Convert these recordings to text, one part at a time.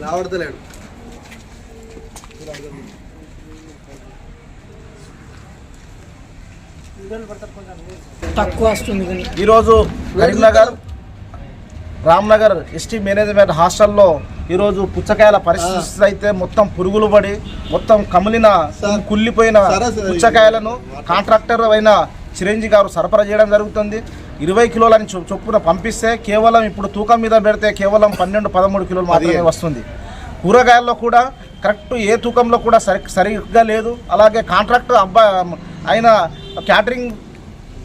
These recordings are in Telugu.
రావడతలేడు తక్కువ వస్తుంది ఈరోజు కరీంనగర్ రామ్నగర్ ఎస్టీ మేనేజ్మెంట్ హాస్టల్లో ఈరోజు పుచ్చకాయల పరిస్థితి అయితే మొత్తం పురుగులు పడి మొత్తం కమిలిన. కుళ్ళిపోయిన. పుచ్చకాయలను కాంట్రాక్టర్ అయిన చిరంజీవి గారు సరఫరా చేయడం జరుగుతుంది ఇరవై కిలోలని చొ- చొప్పున పంపిస్తే కేవలం ఇప్పుడు తూకం మీద పెడితే కేవలం పన్నెండు పదమూడు కిలోలు మాత్రమే. వస్తుంది. కూరగాయల్లో కూడా కరెక్ట్ ఏ తూకంలో కూడా సరి సరిగ్గా లేదు. అలాగే కాంట్రాక్ట్ అబ్బా ఆయన క్యాటరింగ్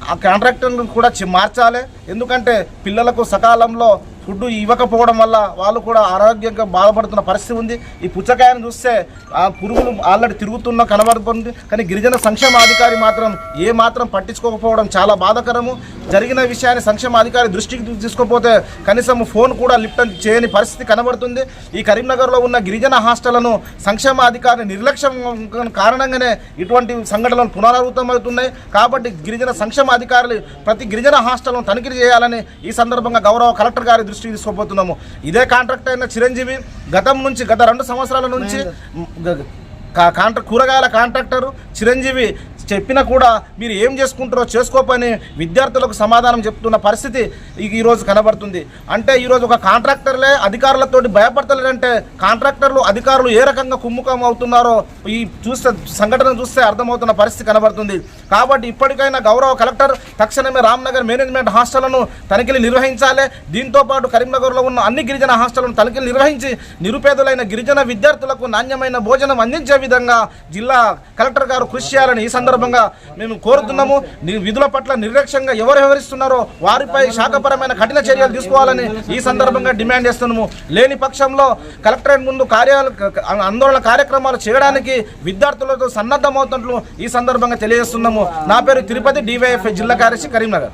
ఆ కాంట్రాక్టర్ను కూడా మార్చాలి. ఎందుకంటే పిల్లలకు సకాలంలో ఫుడ్ ఇవ్వకపోవడం వల్ల వాళ్ళు కూడా ఆరోగ్యంగా బాధపడుతున్న పరిస్థితి ఉంది. ఈ పుచ్చకాయను చూస్తే ఆ పురుగులు ఆల్రెడీ తిరుగుతున్న కనబడుతుంది. కానీ గిరిజన సంక్షేమ అధికారి మాత్రం ఏ మాత్రం పట్టించుకోకపోవడం చాలా బాధాకరము. జరిగిన విషయాన్ని సంక్షేమ అధికారి దృష్టికి తీసుకోకపోతే కనీసం ఫోన్ కూడా లిఫ్ట్ చేయని పరిస్థితి కనబడుతుంది. ఈ కరీంనగర్లో ఉన్న గిరిజన హాస్టళ్ళను సంక్షేమ అధికారి నిర్లక్ష్యం కారణంగానే ఇటువంటి సంఘటనలు పునరావృతమవుతున్నాయి కాబట్టి గిరిజన సంక్షేమ అధికారులు ప్రతి గిరిజన హాస్టల్ను తనిఖీ చేయాలని ఈ సందర్భంగా గౌరవ కలెక్టర్ గారి దృష్టికి తీసుకోబోతున్నాము ఇదే కాంట్రాక్ట్ అయిన చిరంజీవి గతం నుంచి గత రెండు సంవత్సరాల నుంచి కాంట్రా కూరగాయల కాంట్రాక్టర్ చిరంజీవి చెప్పినా కూడా మీరు ఏం చేసుకుంటారో చేసుకోపని విద్యార్థులకు సమాధానం చెప్తున్న పరిస్థితి ఈరోజు కనబడుతుంది. అంటే ఈరోజు ఒక కాంట్రాక్టర్లే అధికారులతోటి భయపడతలేదంటే కాంట్రాక్టర్లు అధికారులు ఏ రకంగా కుమ్ముఖం అవుతున్నారో ఈ చూస్తే సంఘటన చూస్తే అర్థమవుతున్న పరిస్థితి కనబడుతుంది. కాబట్టి ఇప్పటికైనా గౌరవ కలెక్టర్ తక్షణమే రామ్నగర్ మేనేజ్మెంట్ హాస్టళ్ళను తనిఖీలు నిర్వహించాలి. దీంతో పాటు కరీంనగర్లో ఉన్న అన్ని గిరిజన హాస్టళ్ళను తనిఖీలు నిర్వహించి నిరుపేదలైన గిరిజన విద్యార్థులకు నాణ్యమైన భోజనం అందించే విధంగా జిల్లా కలెక్టర్ గారు కృషి చేయాలని ఈ సందర్భంగా మేము కోరుతున్నాము. విధుల పట్ల నిర్లక్ష్యంగా ఎవరు వ్యవహరిస్తున్నారో వారిపై శాఖపరమైన కఠిన చర్యలు తీసుకోవాలని ఈ సందర్భంగా డిమాండ్ చేస్తున్నాము. లేని పక్షంలో కలెక్టరేట్ ముందు కార్యాలు ఆందోళన కార్యక్రమాలు చేయడానికి విద్యార్థులతో సన్నద్ధమవుతున్నట్లు ఈ సందర్భంగా తెలియజేస్తున్నాము. నా పేరు తిరుపతి డివైఎఫ్ఐ జిల్లా కార్యదర్శి కరీంనగర్.